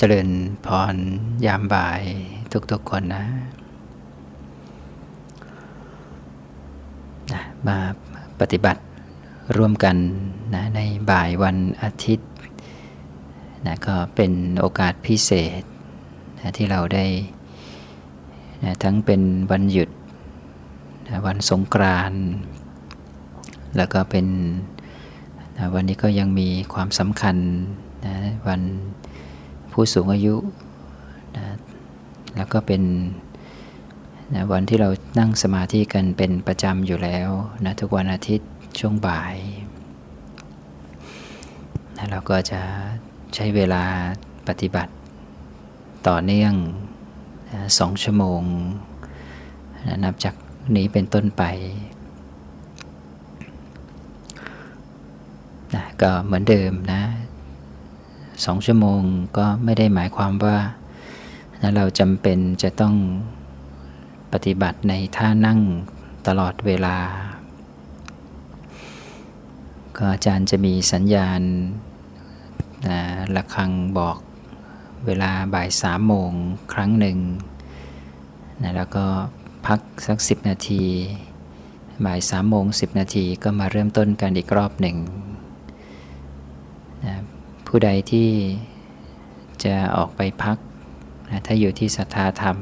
จริญพรยามบ่ายทุกๆคนนะนะ มาปฏิบัติร่วมกันนะในบ่ายวันอาทิตย์นะก็เป็นโอกาสพิเศษนะที่เราได้นะทั้งเป็นวันหยุดนะวันสงกรานต์แล้วก็เป็นนะวันนี้ก็ยังมีความสำคัญนะวัน ผู้สูงอายุนะแล้วก็เป็นนะวันที่เรานั่งสมาธิกันเป็นประจำอยู่แล้วนะทุกวันอาทิตย์ช่วงบ่ายนะเราก็จะใช้เวลาปฏิบัติต่อเนื่องนะสองชั่วโมงนะนับจากนี้เป็นต้นไปนะก็เหมือนเดิมนะ สองชั่วโมงก็ไม่ได้หมายความว่าเราจำเป็นจะต้องปฏิบัติในท่านั่งตลอดเวลา ก็อาจารย์จะมีสัญญาณะระฆังบอกเวลาบ่ายสามโมงครั้งหนึ่งนะแล้วก็พักสักสิบนาที บ่ายสามโมงสิบนาทีก็มาเริ่มต้นกันอีกรอบหนึ่ง ผู้ใดที่จะออกไปพักนะถ้าอยู่ที่สัทธาธรรม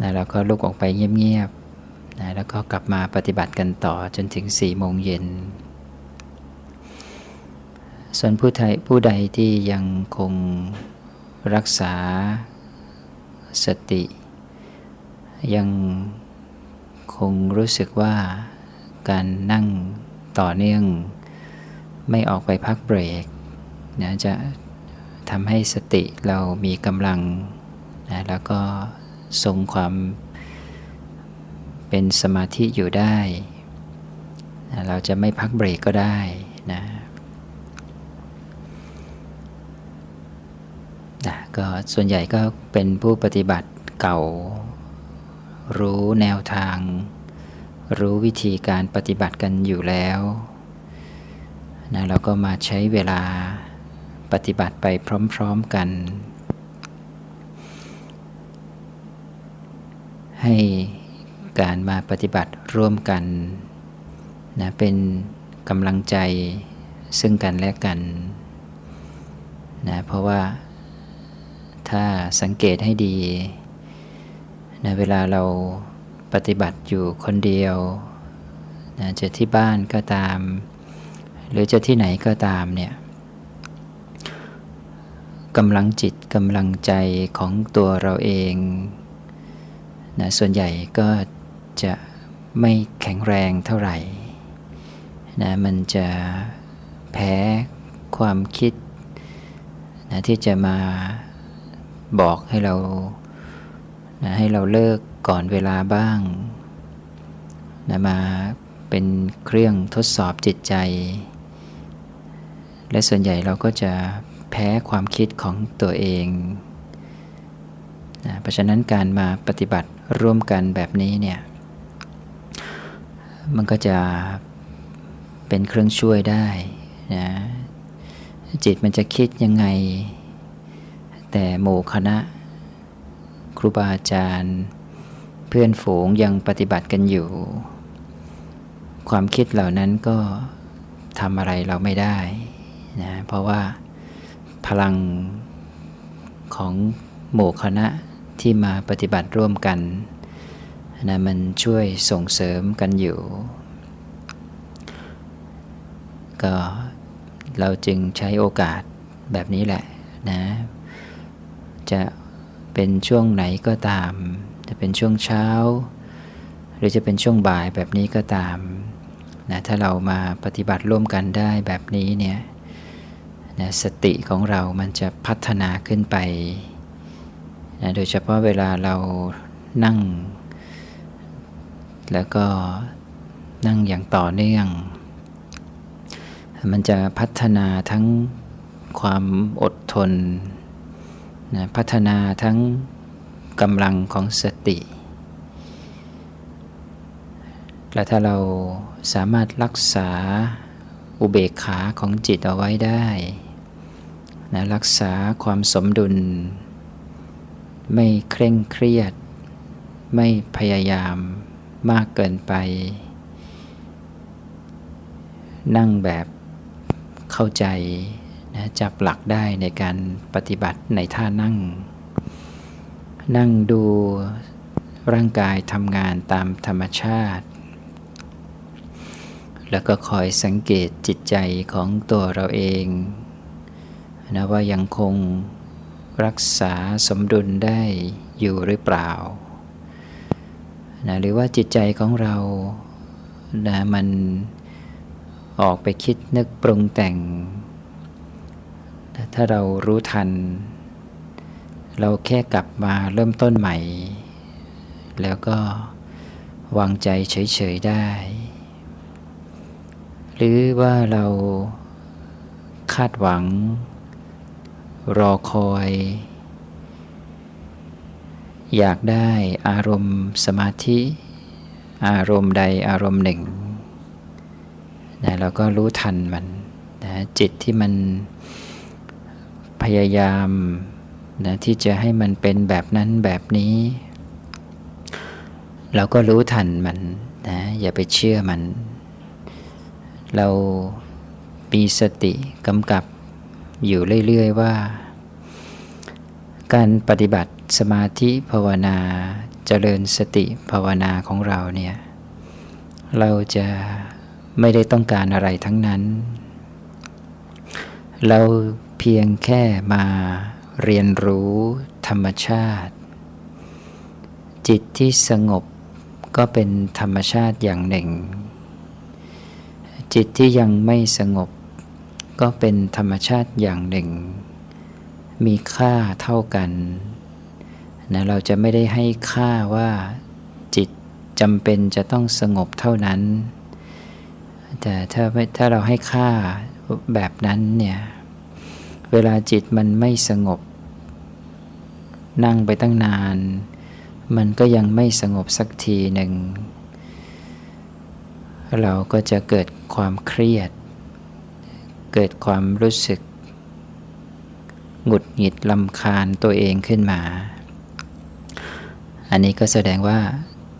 นะแล้วก็ลุกออกไปเงียบๆนะแล้วก็กลับมาปฏิบัติกันต่อจนถึง4โมงเย็น ส่วนผู้ไทยผู้ใดที่ยังคงรักษาสติ ยังคงรู้สึกว่าการนั่งต่อเนื่อง ไม่ออกไปพักเบรก นะจะทำให้สติเรามีกำลังนะแล้วก็ทรงความเป็นสมาธิอยู่ได้นะเราจะไม่พักเบรกก็ได้นะนะก็ส่วนใหญ่ก็เป็นผู้ปฏิบัติเก่า รู้แนวทาง รู้วิธีการปฏิบัติกันอยู่แล้วนะเราก็มาใช้เวลา ปฏิบัติไปพร้อมๆกัน ให้การมาปฏิบัติร่วมกันนะเป็นกำลังใจซึ่งกันและกันนะเพราะว่าถ้าสังเกตให้ดีนะเวลาเราปฏิบัติอยู่คนเดียวนะจะที่บ้านก็ตาม หรือจะที่ไหนก็ตามเนี่ย กำลังจิตกำลังใจของตัวเราเองนะส่วนใหญ่ก็จะไม่แข็งแรงเท่าไหร่นะมันจะแพ้ความคิดนะที่จะมาบอกให้เรานะให้เราเลิกก่อนเวลาบ้างนะมาเป็นเครื่องทดสอบจิตใจ และส่วนใหญ่เราก็จะ แพ้ความคิดของตัวเองนะเพราะฉะนั้นการมาปฏิบัติร่วมกันแบบนี้เนี่ย มันก็จะเป็นเครื่องช่วยได้นะจิตมันจะคิดยังไง แต่หมู่คณะ ครูบาอาจารย์ เพื่อนฝูงยังปฏิบัติกันอยู่ ความคิดเหล่านั้นก็ทำอะไรเราไม่ได้นะเพราะว่า พลังของหมู่คณะที่มาปฏิบัติร่วมกันนะมันช่วยส่งเสริมกันอยู่ ก็เราจึงใช้โอกาสแบบนี้แหละนะ จะเป็นช่วงไหนก็ตาม จะเป็นช่วงเช้า หรือจะเป็นช่วงบ่ายแบบนี้ก็ตามนะถ้าเรามาปฏิบัติร่วมกันได้แบบนี้เนี่ย นะสติของเรามันจะพัฒนาขึ้นไปนะโดยเฉพาะเวลาเรานั่ง แล้วก็นั่งอย่างต่อเนื่อง มันจะพัฒนาทั้งความอดทนนะพัฒนาทั้งกำลังของสติ และถ้าเราสามารถรักษา อุเบกขาของจิตเอาไว้ได้นะรักษาความสมดุล ไม่เคร่งเครียด ไม่พยายามมากเกินไป นั่งแบบเข้าใจนะจับหลักได้ในการปฏิบัติในท่านั่ง นั่งดูร่างกายทำงานตามธรรมชาติ แล้วก็คอยสังเกตจิตใจของตัวเราเองนะว่ายังคงรักษาสมดุลได้อยู่หรือเปล่านะหรือว่าจิตใจของเรานะมันออกไปคิดนึกปรุงแต่ง ถ้าเรารู้ทัน เราแค่กลับมาเริ่มต้นใหม่ แล้วก็วางใจเฉย ๆ ได้ หรือว่าเราคาดหวัง รอคอย อยากได้อารมณ์สมาธิ อารมณ์ใดอารมณ์หนึ่งนะเราก็รู้ทันมันนะจิตที่มันพยายามนะที่จะให้มันเป็นแบบนั้นแบบนี้ เราก็รู้ทันมันนะอย่าไปเชื่อมัน เรามีสติกำกับอยู่เรื่อย ๆ ว่า การปฏิบัติสมาธิภาวนาเจริญสติภาวนาของเราเนี่ยเราจะไม่ได้ต้องการอะไรทั้งนั้น เราเพียงแค่มาเรียนรู้ธรรมชาติ จิตที่สงบก็เป็นธรรมชาติอย่างหนึ่ง จิตที่ยังไม่สงบ ก็เป็นธรรมชาติอย่างหนึ่ง มีค่าเท่ากันนะเราจะไม่ได้ให้ค่าว่าจิตจำเป็นจะต้องสงบเท่านั้น แต่ถ้าถ้าเราให้ค่าแบบนั้นเนี่ย เวลาจิตมันไม่สงบ นั่งไปตั้งนาน มันก็ยังไม่สงบสักทีหนึ่ง เราก็จะเกิดความเครียด เกิดความรู้สึกหงุดหงิดลำคาญตัวเองขึ้นมา อันนี้ก็แสดงว่า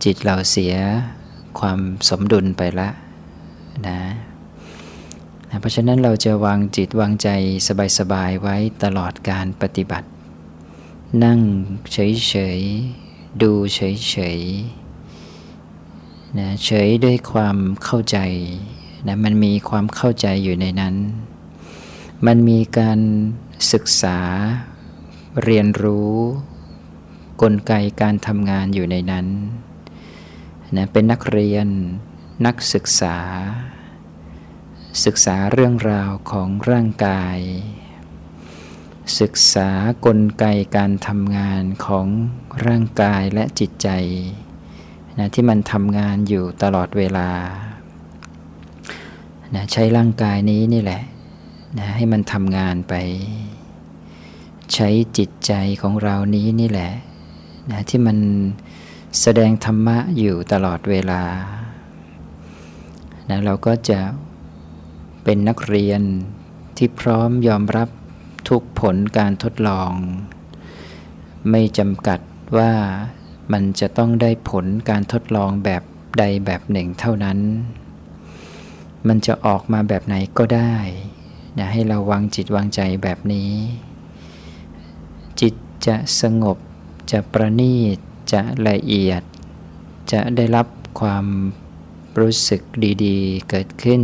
จิตเราเสียความสมดุลไปละนะนะเพราะฉะนั้นเราจะวางจิตวางใจสบาย ๆ ไว้ตลอดการปฏิบัติ นั่งเฉย ๆ ดูเฉย ๆ นะเฉยด้วยความเข้าใจนะมันมีความเข้าใจอยู่ในนั้น มันมีการศึกษาเรียนรู้ กลไกการทำงานอยู่ในนั้นนะเป็นนักเรียนนักศึกษา ศึกษาเรื่องราวของร่างกาย ศึกษากลไกการทำงานของร่างกายและจิตใจ นะที่มันทำงานอยู่ตลอดเวลานะใช้ร่างกายนี้นี่แหละนะให้มันทำงานไป ใช้จิตใจของเรานี้นี่แหละนะที่มันแสดงธรรมะอยู่ตลอดเวลานะเราก็จะเป็นนักเรียนที่พร้อมยอมรับทุกผลการทดลอง ไม่จำกัดว่า มันจะต้องได้ผลการทดลองแบบใดแบบหนึ่งเท่านั้น มันจะออกมาแบบไหนก็ได้นะให้เราวางจิตวางใจแบบนี้ จิตจะสงบ จะประณีต จะละเอียด จะได้รับความรู้สึกดีๆ เกิดขึ้น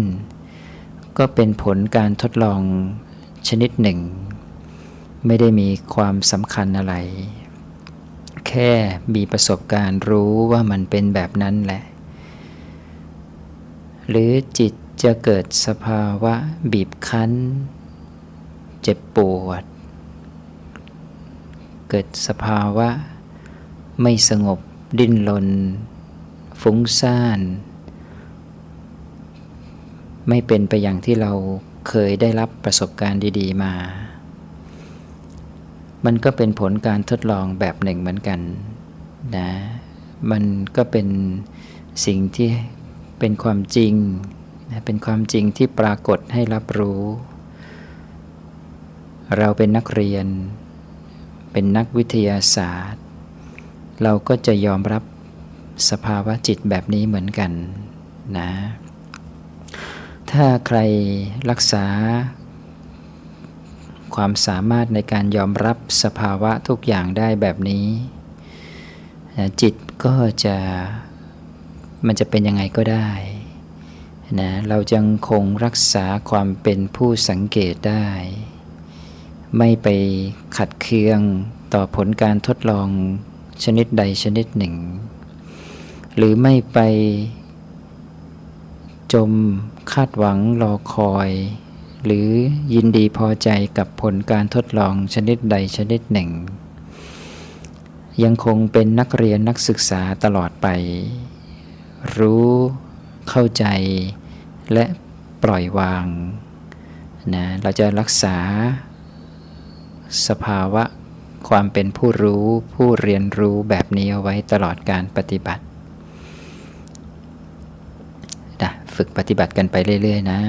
ก็เป็นผลการทดลองชนิดหนึ่ง ไม่ได้มีความสำคัญอะไร แค่มีประสบการณ์รู้ว่ามันเป็นแบบนั้นแหละ หรือจิตจะเกิดสภาวะบีบคั้น เจ็บปวด เกิดสภาวะ ไม่สงบดิ้นรนฟุ้งซ่าน ไม่เป็นไปอย่างที่เราเคยได้รับประสบการณ์ดี ๆ มา มันก็เป็นผลการทดลองแบบหนึ่งเหมือนกันนะ มันก็เป็นสิ่งที่เป็นความจริงนะเป็นความจริงที่ปรากฏให้รับรู้ เราเป็นนักเรียน เป็นนักวิทยาศาสตร์ เราก็จะยอมรับสภาวะจิตแบบนี้เหมือนกันนะ ถ้าใครรักษา ความสามารถในการยอมรับสภาวะทุกอย่างได้แบบนี้ จิตก็จะมันจะเป็นยังไงก็ได้นะเราจังคงรักษาความเป็นผู้สังเกตได้ ไม่ไปขัดเคืองต่อผลการทดลองชนิดใดชนิดหนึ่ง หรือไม่ไปจมคาดหวังรอคอย หรือยินดีพอใจกับผลการทดลองชนิดใดชนิดหนึ่ง ยังคงเป็นนักเรียนนักศึกษาตลอดไป รู้เข้าใจและปล่อยวางนะเราจะรักษา สภาวะความเป็นผู้รู้ผู้เรียนรู้แบบนี้เอาไว้ตลอดการปฏิบัตินะฝึกปฏิบัติกันไปเรื่อย ๆ นะ